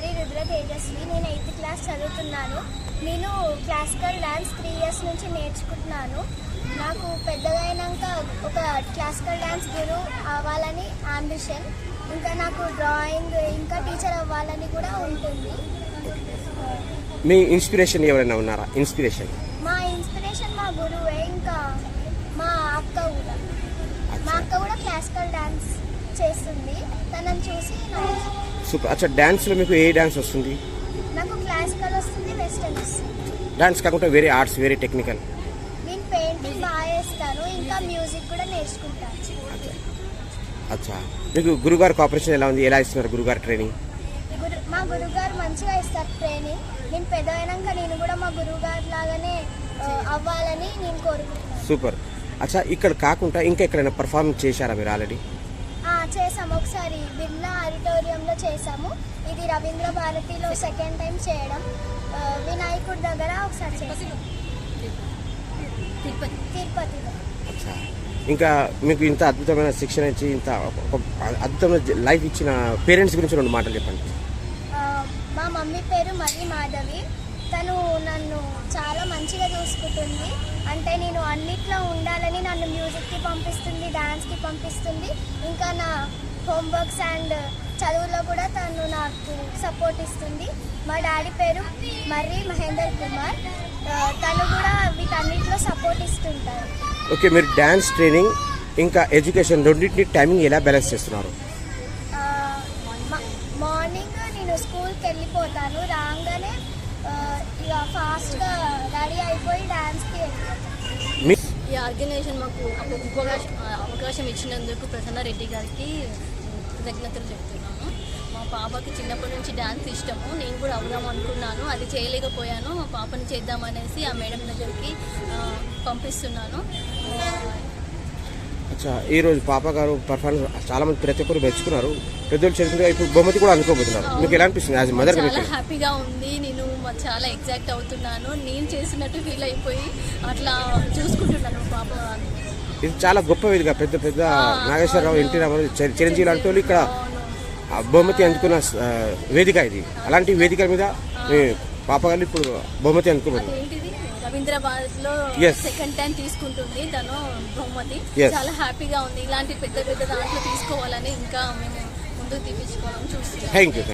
తేజస్వి నేను eighth class చదువుతున్నాను. నేను క్లాసికల్ డ్యాన్స్ త్రీ ఇయర్స్ నుంచి నేర్చుకుంటున్నాను. నాకు పెద్దగా అయినాక ఒక క్లాసికల్ డ్యాన్స్ గురువు అవ్వాలని అంబిషన్ ఇంకా నాకు డ్రాయింగ్ ఇంకా టీచర్ అవ్వాలని కూడా ఉంటుంది. మీ ఇన్స్పిరేషన్ ఎవరైనా ఉన్నారా? ఇన్స్పిరేషన్ మా ఇన్స్పిరేషన్ మా గురువే ఇంకా మా అక్క కూడా. మా అక్క కూడా క్లాసికల్ డ్యాన్స్ చేస్తుంది. తనని చూసి నాకు సూపర్. అచ్చా డ్యాన్స్లో మీకు ఏ డ్యాన్స్ వస్తుంది? నాకు క్లాసికల్ వస్తుంది వెస్టర్న్ వస్తుంది. డాన్స్ కాకుండా వేరే ఆర్ట్స్ వేరే టెక్నికల్ నేను పెయింటింగ్ బాగా చేస్తాను ఇంకా మ్యూజిక్ కూడా నేర్చుకుంటాను అచ్చా. మీకు గురుగారు కోఆపరేషన్ ఎలా ఉంది? ఎలా ఇస్తున్నారు గురుగారు ట్రైనింగ్ మా గురుగారు మంచిగా ఇస్తారు ట్రైనింగ్ నేను పెద్ద అయినాక నేను కూడా మా గురువుగారు లాగానే అవ్వాలని నేను కోరుకుంటున్నాను. సూపర్. అచ్చా ఇక్కడ కాకుండా ఇంకా ఎక్కడైనా పర్ఫార్మెన్స్ చేశారా మీరు ఆల్రెడీ చేసాము. ఒకసారి బిర్లా ఆడిటోరియంలో చేసాము. ఇది రవీంద్ర భారతిలో సెకండ్ టైం చేయడం. వినాయకుడి దగ్గర ఒకసారి చేసాము. తిరుపతిలో ఇంకా మీకు ఇంత అద్భుతమైన శిక్షణ ఇచ్చి ఇంత అద్భుతమైన లైఫ్ ఇచ్చిన పేరెంట్స్ గురించి రెండు మాటలు చెప్పండి. మా మమ్మీ పేరు మరి మాధవి. తను నన్ను చాలా మంచిగా చూసుకుంటుంది అంటే నేను అన్నిట్లో ఉండాలని నన్ను మ్యూజిక్కి పంపిస్తుంది డాన్స్కి పంపిస్తుంది. ఇంకా నా హోంవర్క్స్ అండ్ చదువులో కూడా తను నాకు సపోర్ట్ ఇస్తుంది. మా డాడీ పేరు మర్రి మహేందర్ కుమార్. తను కూడా వీటన్నిటిలో సపోర్ట్ ఇస్తుంటారు. ఓకే మీరు డ్యాన్స్ ట్రైనింగ్ ఇంకా ఎడ్యుకేషన్ రెండింటిని టైమింగ్ ఎలా బ్యాలెన్స్ చేస్తున్నారు? మార్నింగ్ నేను స్కూల్కి వెళ్ళిపోతాను. రాగానే ఇక ఫాస్ట్గా రెడీ అయిపోయి డాన్స్కి వెళ్ళిపోతాను. ఈ ఆర్గనైజేషన్ మాకు అవకాశం అవకాశం ఇచ్చినందుకు ప్రసన్న రెడ్డి గారికి కృతజ్ఞతలు చెప్తున్నాను మా పాపకి చిన్నప్పటి నుంచి డ్యాన్స్ ఇష్టము. నేను కూడా అవుదాం అనుకున్నాను. అది చేయలేకపోయాను. మా పాపని చేద్దామనేసి ఆ మేడం దగ్గరికి పంపిస్తున్నాను. అచ్చా ఈ రోజు పాప గారు పర్ఫార్మెన్స్ చాలా మంది ప్రతి ఒక్కరు మెచ్చుకున్నారు. పెద్దలు చేరుకుంటే ఇప్పుడు బహుమతి కూడా అందుకోబోతున్నారు. మీకు ఎలా అనిపిస్తుంది? యాజ్ మదర్ చాలా హ్యాపీగా ఉంది. నేను చాలా ఎగ్జాక్ట్ అవుతున్నాను. నేను చేసినట్టు ఫీల్ అయిపోయి అట్లా చూసుకుంటున్నాను పాప. ఇది చాలా గొప్ప వేదిక పెద్ద పెద్ద నాగేశ్వరరావు ఎన్టీ రామారావు చిరంజీవి లాంటి వాళ్ళు ఇక్కడ బహుమతి అందుకున్న వేదిక ఇది. అలాంటి వేదిక మీద పాప గారు ఇప్పుడు బహుమతి అందుకోబోతున్నారు ఏంటిది రవీంద్రాబాద్లో. సెకండ్ టైం తీసుకుంటుంది తను బహుమతి. చాలా హ్యాపీగా ఉంది. ఇలాంటి పెద్ద పెద్ద దాంట్లో తీసుకోవాలని ఇంకా మేము ముందుకు తీపించుకోవాలని చూస్తున్నాం. Thank you